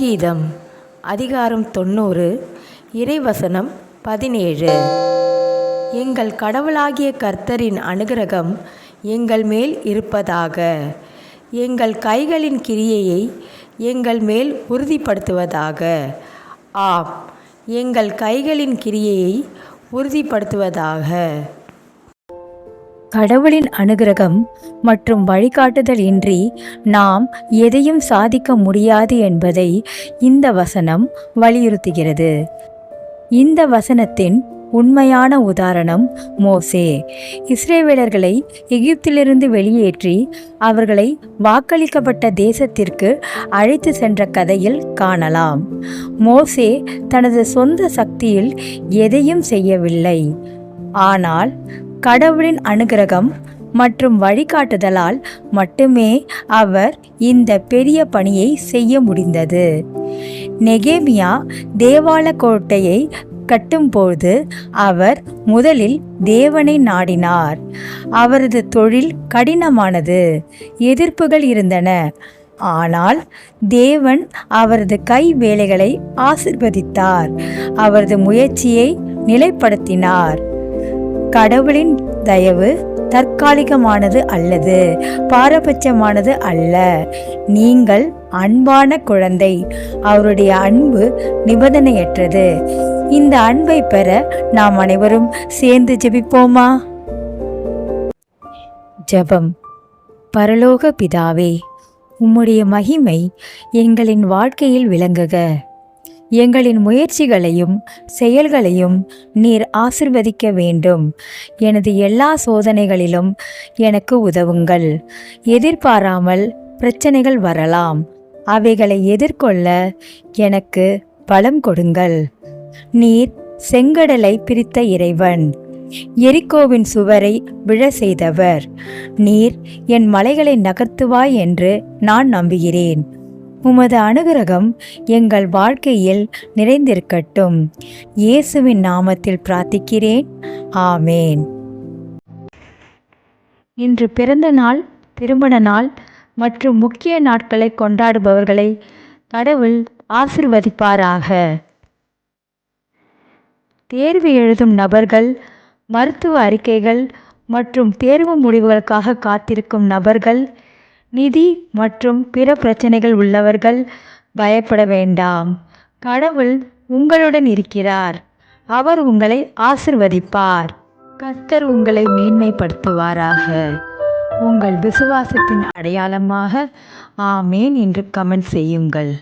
சங்கீதம் அதிகாரம் தொண்ணூறு இறைவசனம் பதினேழு. எங்கள் கடவுளாகிய கர்த்தரின் அனுகிரகம் எங்கள் மேல் இருப்பதாக. எங்கள் கைகளின் கிரியையை எங்கள் மேல் உறுதிப்படுத்துவதாக. ஆம் எங்கள் கைகளின் கிரியையை உறுதிப்படுத்துவதாக. கடவுளின் அனுகிரகம் மற்றும் வழிகாட்டுதல் இன்றி நாம் எதையும் சாதிக்க முடியாது என்பதை இந்த வசனம் வலியுறுத்துகிறது. இந்த வசனத்தின் உண்மையான உதாரணம் மோசே. இஸ்ரேவேலர்களை எகிப்திலிருந்து வெளியேற்றி அவர்களை வாக்களிக்கப்பட்ட தேசத்திற்கு அழைத்து சென்ற கதையில் காணலாம். மோசே தனது சொந்த சக்தியில் எதையும் செய்யவில்லை. ஆனால் கடவுளின் அனுகிரகம் மற்றும் வழிகாட்டுதலால் மட்டுமே அவர் இந்த பெரிய பணியை செய்ய முடிந்தது. நெகேமியா தேவால கோட்டையை கட்டும்போது அவர் முதலில் தேவனை நாடினார். அவரது தொழில் கடினமானது எதிர்ப்புகள் இருந்தன. ஆனால் தேவன் அவரது கை வேலைகளை ஆசிர்வதித்தார். அவரது முயற்சியை நிலைப்படுத்தினார். கடவுளின் தயவு தற்காலிகமானது அல்லது பாரபட்சமானது அல்ல. நீங்கள் அன்பான குழந்தை அவருடைய அன்பு நிபந்தனையற்றது. இந்த அன்பை பெற நாம் அனைவரும் சேர்ந்து ஜெபிப்போமா? ஜெபம். பரலோக பிதாவே உம்முடைய மகிமை எங்களின் வாழ்க்கையில் விளங்குக. எங்களின் முயற்சிகளையும் செயல்களையும் நீர் ஆசிர்வதிக்க வேண்டும். எனது எல்லா சோதனைகளிலும் எனக்கு உதவுங்கள். எதிர்பாராமல் பிரச்சனைகள் வரலாம். அவைகளை எதிர்கொள்ள எனக்கு பலம் கொடுங்கள். நீர் செங்கடலை பிரித்த இறைவன். எரிக்கோவின் சுவரை விழ செய்தவர். நீர் என் மலைகளை நகர்த்துவாய் என்று நான் நம்புகிறேன். உமது அனுகிரகம் எங்கள் வாழ்க்கையில் நிறைந்திருக்கட்டும். இயேசுவின் நாமத்தில் பிரார்த்திக்கிறேன். ஆமேன். இன்று பிறந்த நாள் திருமண நாள் மற்றும் முக்கிய நாட்களை கொண்டாடுபவர்களை கடவுள் ஆசிர்வதிப்பாராக. தேர்வு எழுதும் நபர்கள் மருத்துவ அறிக்கைகள் மற்றும் தேர்வு முடிவுகளுக்காக காத்திருக்கும் நபர்கள் நிதி மற்றும் பிற பிரச்சனைகள் உள்ளவர்கள் பயப்பட வேண்டாம். கடவுள் உங்களுடன் இருக்கிறார். அவர் உங்களை ஆசிர்வதிப்பார். கர்த்தர் உங்களை மேன்மைப்படுத்துவாராக. உங்கள் விசுவாசத்தின் அடையாளமாக ஆமேன் என்று கமெண்ட் செய்யுங்கள்.